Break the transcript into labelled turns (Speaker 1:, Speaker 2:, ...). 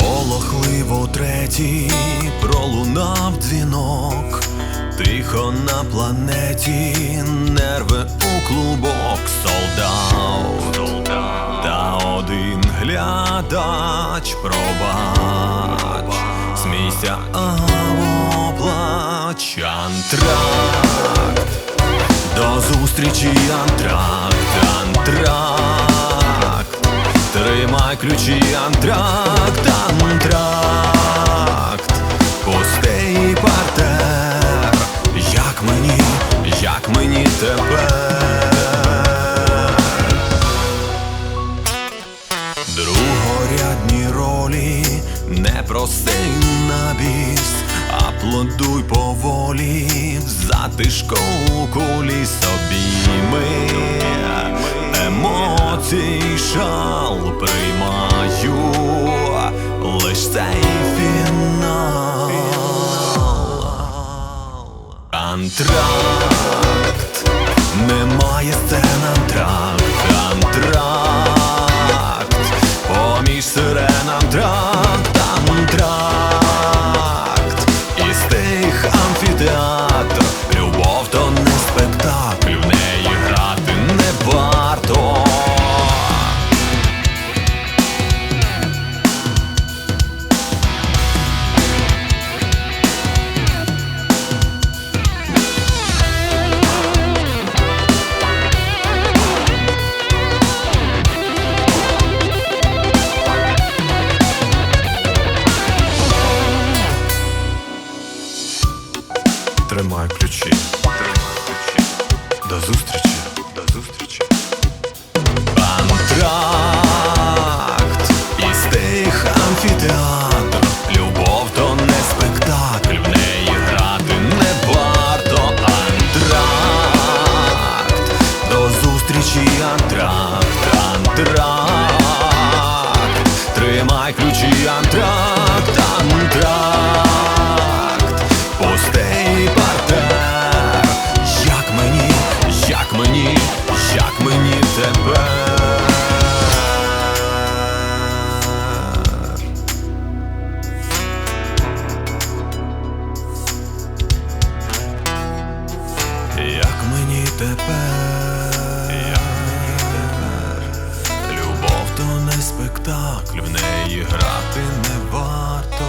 Speaker 1: Полохливо третій пролунав дзвінок, тихо на планеті, нерви у клубок солдат, та один глядач пробач, смійся або антракт, до зустрічі антракт, антракт. Тримай ключі, антракт, антракт, пустий партер, як мені, як мені тепер. Другорядні ролі, не проси аплодуй поволі, затишку кулі собі ми емоцій шал приймаю, лиш цей фінал. Антракт, немає сцен антракт, антракт, Тримай ключі. Тримай ключі. До зустрічі. До зустрічі. Антракт і стих амфітеатр. Любов то не спектакль, в неї грати не варто. Антракт. До зустрічі, антракт, антракт. Тримай ключі, антракт. Тепер, як мені тепер, любов то не спектакль, в неї грати не варто.